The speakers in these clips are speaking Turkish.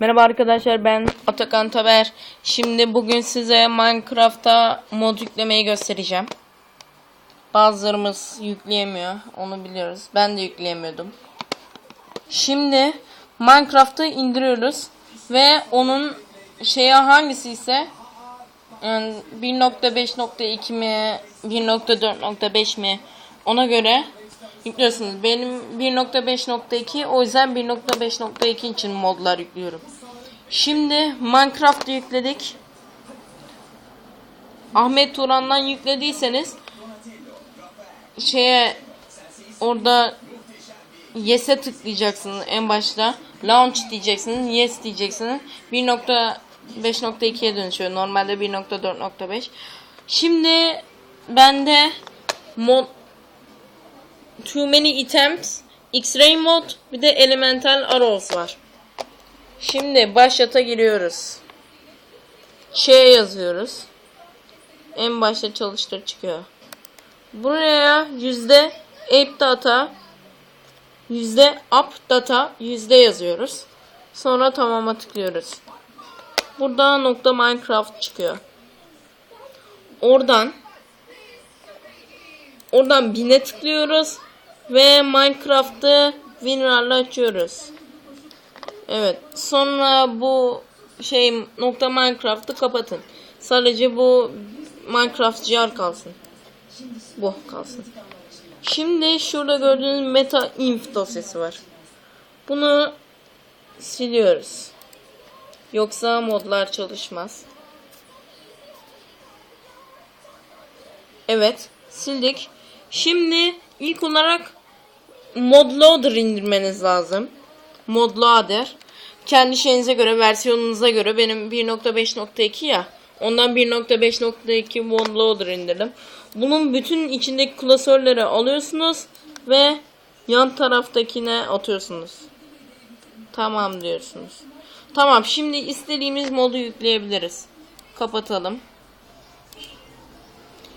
Merhaba arkadaşlar ben Atakan Taber. Şimdi bugün size Minecraft'ta mod yüklemeyi göstereceğim. Bazılarımız yükleyemiyor. Onu biliyoruz. Ben de yükleyemiyordum. Şimdi Minecraft'ı indiriyoruz. Ve onun şeye hangisi ise yani 1.5.2 mi 1.4.5 mi ona göre yüklüyorsunuz. Benim 1.5.2 o yüzden 1.5.2 için modlar yüklüyorum. Şimdi Minecraft'ı yükledik. Ahmet Turan'dan yüklediyseniz şeye orada Yes'e tıklayacaksınız en başta. Launch diyeceksiniz. Yes diyeceksiniz. 1.5.2'ye dönüşüyor. Normalde 1.4.5. Şimdi bende mod Too Many Items, X-Ray mod bir de Elemental Arrows var. Şimdi başlata giriyoruz. Şeye yazıyoruz. En başta çalıştır çıkıyor. Buraya yüzde ape data yüzde up data yüzde yazıyoruz. Sonra tamama tıklıyoruz. Burada nokta Minecraft çıkıyor. Oradan oradan bine tıklıyoruz ve Minecraft'ı WinRAR'la açıyoruz. Evet. Sonra bu şey nokta Minecraft'ı kapatın. Sadece bu Minecraft jar kalsın. Bu kalsın. Şimdi şurada gördüğünüz meta inf dosyası var. Bunu siliyoruz. Yoksa modlar çalışmaz. Evet, sildik. Şimdi ilk olarak modloader indirmeniz lazım. Modloader. Kendi şeyinize göre, versiyonunuza göre benim 1.5.2 ya. Ondan 1.5.2 modloader indirdim. Bunun bütün içindeki klasörleri alıyorsunuz ve yan taraftakine atıyorsunuz. Tamam diyorsunuz. Tamam şimdi istediğimiz modu yükleyebiliriz. Kapatalım.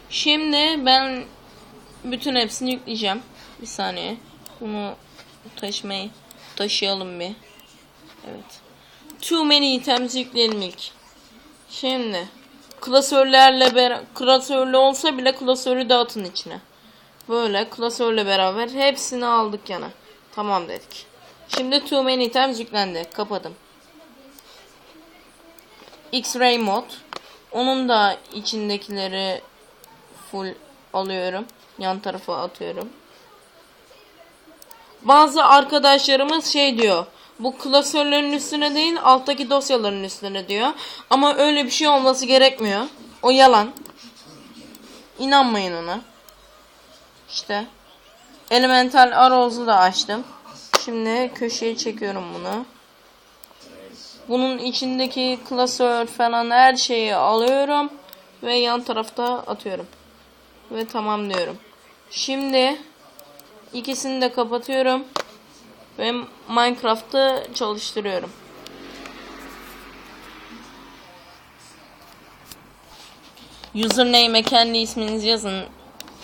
Şimdi ben bütün hepsini yükleyeceğim. Bir saniye. Bunu taşımayı taşıyalım bir. Evet. Too many items yükleyelim ilk. Şimdi klasörlerle beraber klasörlü olsa bile klasörü dağıtın içine. Böyle klasörle beraber hepsini aldık yana. Tamam dedik. Şimdi too many items yüklendi. Kapadım. X-ray mod. Onun da içindekileri full alıyorum. Yan tarafa atıyorum. Bazı arkadaşlarımız şey diyor. Bu klasörlerin üstüne değil alttaki dosyaların üstüne diyor. Ama öyle bir şey olması gerekmiyor. O yalan. İnanmayın ona. İşte. Elemental Arrows'u da açtım. Şimdi köşeye çekiyorum bunu. Bunun içindeki klasör falan her şeyi alıyorum. Ve yan tarafta atıyorum. Ve tamam diyorum. Şimdi ikisini de kapatıyorum. Ve Minecraft'ı çalıştırıyorum. Username'e kendi isminizi yazın.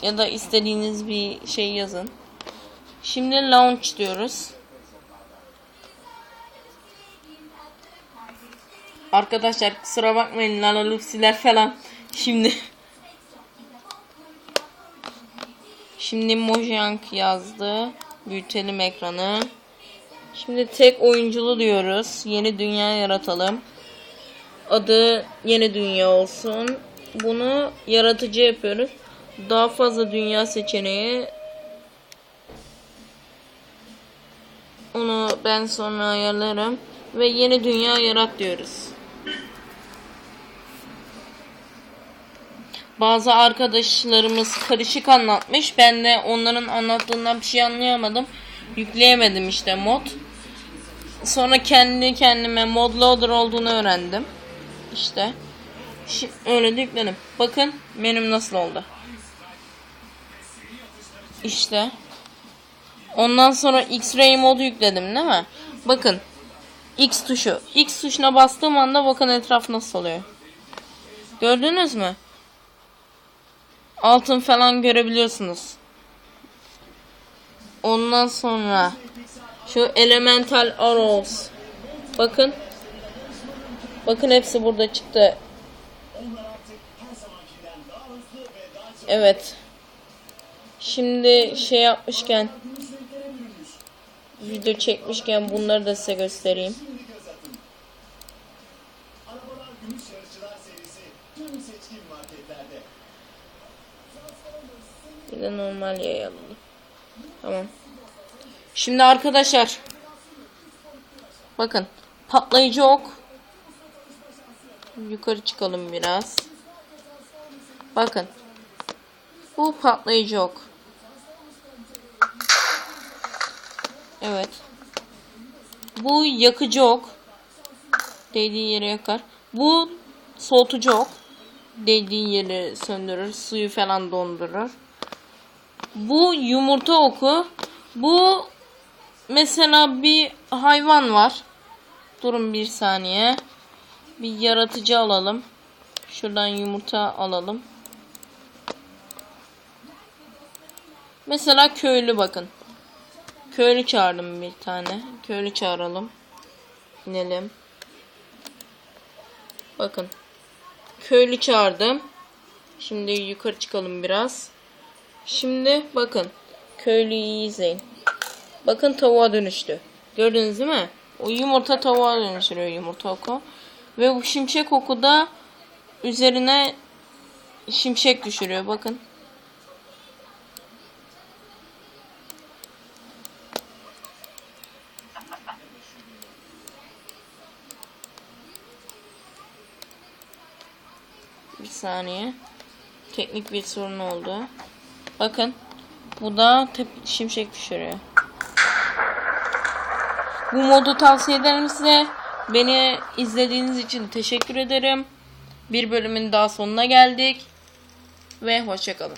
Ya da istediğiniz bir şey yazın. Şimdi launch diyoruz. Arkadaşlar kusura bakmayın Lala Lucy'ler falan. Şimdi Şimdi Mojang yazdı. Büyütelim ekranı. Şimdi tek oyunculu diyoruz. Yeni dünya yaratalım. Adı yeni dünya olsun. Bunu yaratıcı yapıyoruz. Daha fazla dünya seçeneği. Onu ben sonra ayarlarım. Ve yeni dünya yarat diyoruz. Bazı arkadaşlarımız karışık anlatmış. Ben de onların anlattığından bir şey anlayamadım. Yükleyemedim işte mod. Sonra kendi kendime mod loader olduğunu öğrendim. İşte. Şi- öyle de yükledim. Bakın menüm nasıl oldu. İşte. Ondan sonra X-Ray modu yükledim değil mi? Bakın. X tuşu. X tuşuna bastığım anda bakın etraf nasıl oluyor. Gördünüz mü? Altın falan görebiliyorsunuz. Ondan sonra şu Elemental Arrows. Bakın Bakın hepsi burada çıktı. Evet. Şimdi şey yapmışken video çekmişken bunları da size göstereyim. Bir de normal yayalım. Tamam. Şimdi arkadaşlar. Bakın. Patlayıcı ok. Yukarı çıkalım biraz. Bakın. Bu patlayıcı ok. Evet. Bu yakıcı ok. Değdiği yere yakar. Bu soğutucu ok. Değdiği yeri söndürür. Suyu falan dondurur. Bu yumurta oku. Bu mesela bir hayvan var. Durun bir saniye. Bir yaratıcı alalım. Şuradan yumurta alalım. Mesela köylü bakın. Köylü çağırdım bir tane. Köylü çağıralım. İnelim. Bakın. Köylü çağırdım. Şimdi yukarı çıkalım biraz. Şimdi bakın. Köylüyü izleyin. Bakın tavuğa dönüştü. Gördünüz değil mi? O yumurta tavuğa dönüştürüyor yumurta oku. Ve bu şimşek oku da üzerine şimşek düşürüyor. Bakın. Bir saniye. Teknik bir sorun oldu. Bakın. Bu da şimşek düşürüyor. Bu modu tavsiye ederim size. Beni izlediğiniz için teşekkür ederim. Bir bölümün daha sonuna geldik. Ve hoşçakalın.